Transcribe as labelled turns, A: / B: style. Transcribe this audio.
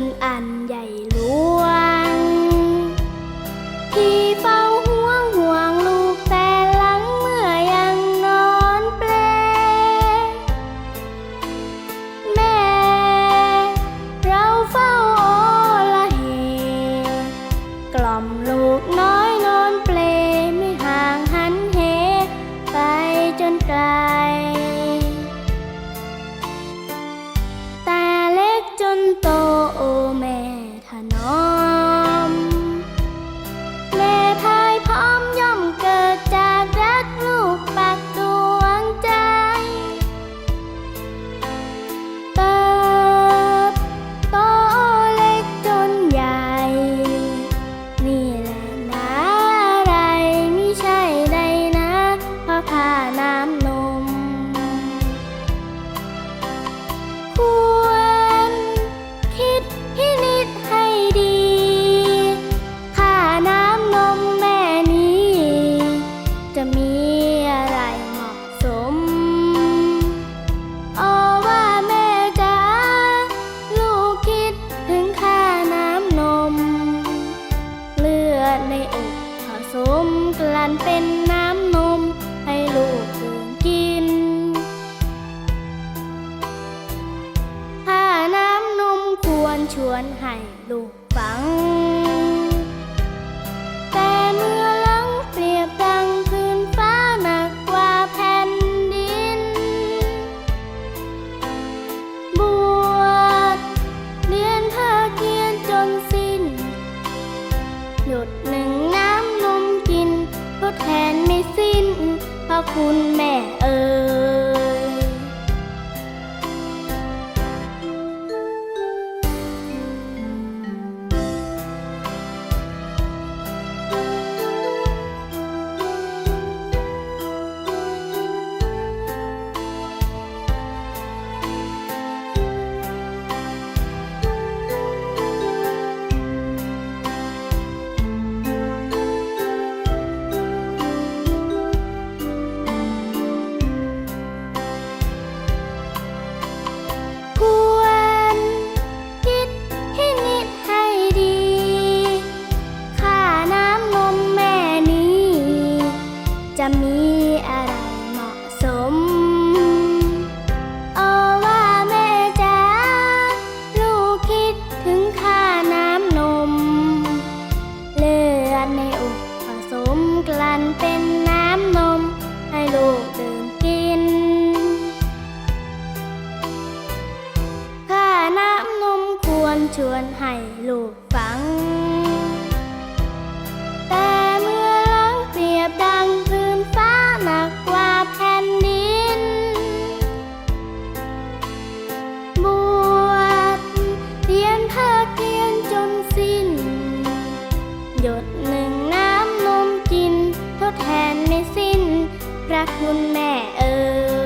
A: นอันใหญ่หลวง ที่เฝ้าห่วงห่วงลูกแต่หลังเมื่อยังนอนเปล แม่ เราเฝ้าโอละเห กล่อมลูกน้อยนอนเปลไม่ห่างหันเห ไปจนกลา เป็นน้ำนมให้ลูกดื่มกิน ถ้าน้ำนมควรชวนให้ลูกฟัง คุณแม่เอ๋ จะมีอะไรเหมาะสม โอว่าแม่จ๋าลูกคิดถึงค่าน้ำนม เลือดในอกผสมกลั่นเป็นน้ำนม ให้ลูกดื่มกิน ค่าน้ำนมควรชวนให้ลูกฟัง หยดหนึ่งน้ำนมกิน ทดแทนไม่สิ้น พระคุณแม่เอ๋